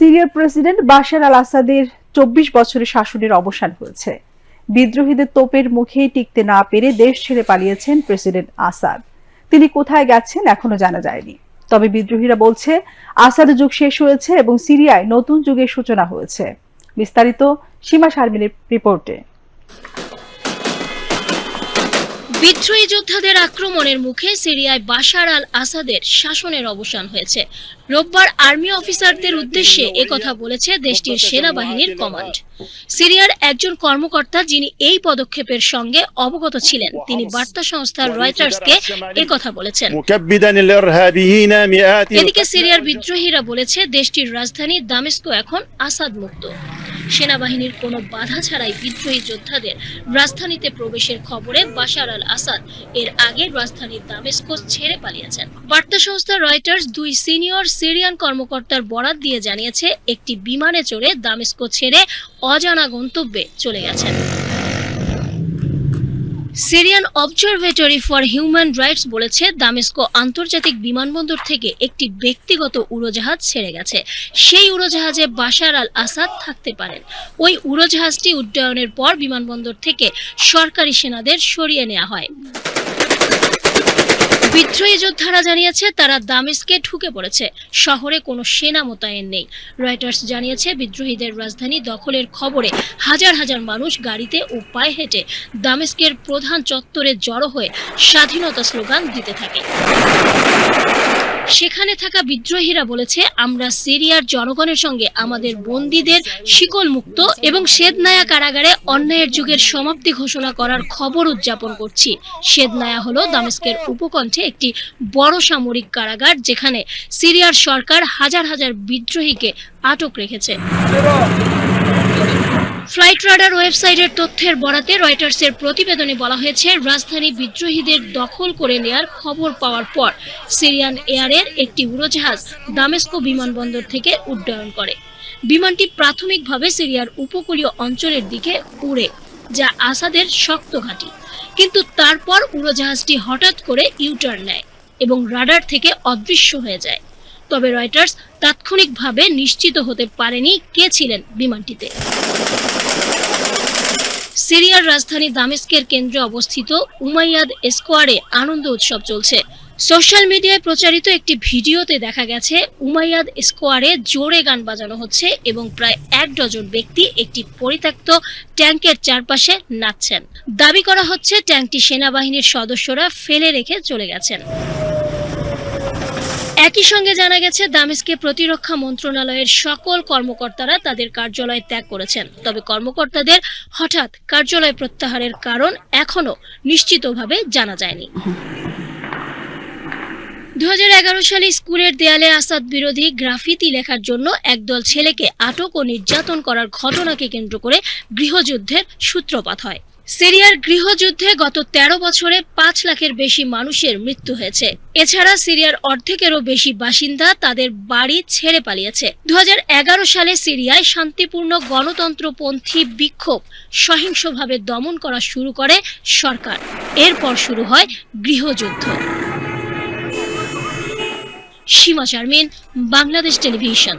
সিরিয়ার president Bashar আল আসাদের চব্বিশ বছরের শাসনের অবসান হয়েছে। বিদ্রোহীদের তোপের মুখে টিকতে না পেরে দেশ ছেড়ে পালিয়েছেন প্রেসিডেন্ট আসাদ। তিনি কোথায় গেছেন এখনও জানা যায়নি। তবে বিদ্রোহীরা বলছে, আসাদ যুগ শেষ হয়েছে এবং সিরিয়ায় নতুন যুগের সূচনা হয়েছে। বিস্তারিত সীমা শারমিনের রিপোর্টে। বিদ্রোহী যোদ্ধাদের আক্রমণের মুখে সিরিয়ায় বাশার আল আসাদের শাসনের অবসান হয়েছে। রোববার আর্মি অফিসারদের উদ্দেশ্যে কথা বলেছে দেশটির সেনাবাহিনীর কমান্ড। সিরিয়ার একজন কর্মকর্তা যিনি এই পদক্ষেপের সঙ্গে অবগত ছিলেন তিনি বার্তা সংস্থার রয়টার্সকে কথা বলেছেন। এদিকে সিরিয়ার বিদ্রোহীরা বলেছে দেশটির রাজধানী দামেস্কো এখন আসাদ মুক্ত সেনাবাহিনীর কোনো বাধা ছাড়াই বিদ্রোহী যোদ্ধাদের রাজধানীতে প্রবেশের খবরে বাশার আল আসাদ এর আগে রাজধানীর দামেস্কো ছেড়ে পালিয়েছেন। বার্তা সংস্থা রয়টার্স দুই সিনিয়র সিরিয়ান কর্মকর্তার বরাত দিয়ে জানিয়েছে, একটি বিমানে চড়ে দামেস্কো ছেড়ে অজানা গন্তব্যে চলে গেছেন। Syrian Observatory for Human Rights বলেছে, দামেস্কো আন্তর্জাতিক বিমানবন্দর থেকে একটি ব্যক্তিগত উড়োজাহাজ ছেড়ে গেছে। সেই উড়োজাহাজে বাশার আল আসাদ থাকতে পারেন। ওই উড়োজাহাজটি উড্ডয়নের পর বিমানবন্দর থেকে সরকারি সেনাদের সরিয়ে নেওয়া হয়। বিদ্রোহী যোদ্ধারা জানিয়েছে, তারা দামেস্কে ঢুকে পড়েছে। শহরে কোনো সেনা মোতায়েন নেই। রয়টার্স জানিয়েছে, বিদ্রোহীদের রাজধানী দখলের খবরে হাজার হাজার মানুষ গাড়িতে ও পায়ে হেঁটে দামেস্কের প্রধান চত্বরে জড়ো হয়ে স্বাধীনতা স্লোগান দিতে থাকে। সেখানে থাকা বিদ্রোহীরা বলেছে, আমরা সিরিয়ার জনগণের সঙ্গে আমাদের বন্দীদের শিকল মুক্ত এবং শেদনায়া কারাগারে অন্যায়ের যুগের সমাপ্তি ঘোষণা করার খবর উদযাপন করছি। শেদনায়া হলো দামেস্কের উপকণ্ঠে একটি বড় সামরিক কারাগার, যেখানে সিরিয়ার সরকার হাজার হাজার বিদ্রোহীকে আটক রেখেছে। ফ্লাইট রাডার ওয়েবসাইটের তথ্যের বরাতে রয়টার্সের প্রতিবেদনে বলা হয়েছে, রাজধানী বিদ্রোহীদের দখল করে নেয়ার খবর পাওয়ার পর সিরিয়ান এয়ারের একটি উড়োজাহাজ দামেস্কো বিমানবন্দর থেকে উড্ডয়ন করে। বিমানটি প্রাথমিকভাবে সিরিয়ার উপকূলীয় অঞ্চলের দিকে উড়ে, যা আসাদের শক্ত ঘাঁটি। কিন্তু তারপর উড়োজাহাজটি হঠাৎ করে ইউটার্ন নেয় এবং রাডার থেকে অদৃশ্য হয়ে যায়। তবে রয়টার্স তাৎক্ষণিকভাবে নিশ্চিত হতে পারেনি কে ছিলেন বিমানটিতে। সিরিয়ার রাজধানী দামেস্কের কেন্দ্রে অবস্থিত উমাইয়াদ স্কোয়ারে আনন্দ উৎসব চলছে। সোশ্যাল মিডিয়ায় প্রচারিত একটি ভিডিওতে দেখা গেছে, উমাইয়াদ স্কোয়ারে জোরে গান বাজানো হচ্ছে এবং প্রায় এক ডজন ব্যক্তি একটি পরিত্যক্ত ট্যাঙ্কের চারপাশে নাচছেন। দাবি করা হচ্ছে, ট্যাঙ্কটি সেনাবাহিনীর সদস্যরা ফেলে রেখে চলে গেছেন। একই সঙ্গে জানা গেছে, দামেস্কে প্রতিরক্ষা মন্ত্রণালয়ের সকল কর্মকর্তারা তাদের কার্যালয় ত্যাগ করেছেন। তবে কর্মকর্তাদের হঠাৎ কার্যালয় প্রত্যাহারের কারণ এখনও নিশ্চিতভাবে জানা যায়নি। দু হাজার এগারো সালে স্কুলের দেয়ালে আসাদ বিরোধী গ্রাফিতি লেখার জন্য একদল ছেলেকে আটক ও নির্যাতন করার ঘটনাকে কেন্দ্র করে গৃহযুদ্ধের সূত্রপাত হয়। সিরিয়ার গৃহযুদ্ধে গত ১৩ বছরে পাঁচ লাখের বেশি মানুষের মৃত্যু হয়েছে। এছাড়া সিরিয়ার অর্ধেকেরও বেশি বাসিন্দা তাদের বাড়ি ছেড়ে পালিয়েছে। দু হাজার এগারো সালে সিরিয়ায় শান্তিপূর্ণ গণতন্ত্রপন্থী বিক্ষোভ সহিংসভাবে দমন করা শুরু করে সরকার। এরপর শুরু হয় গৃহযুদ্ধ। সীমা শারমিন, বাংলাদেশ টেলিভিশন।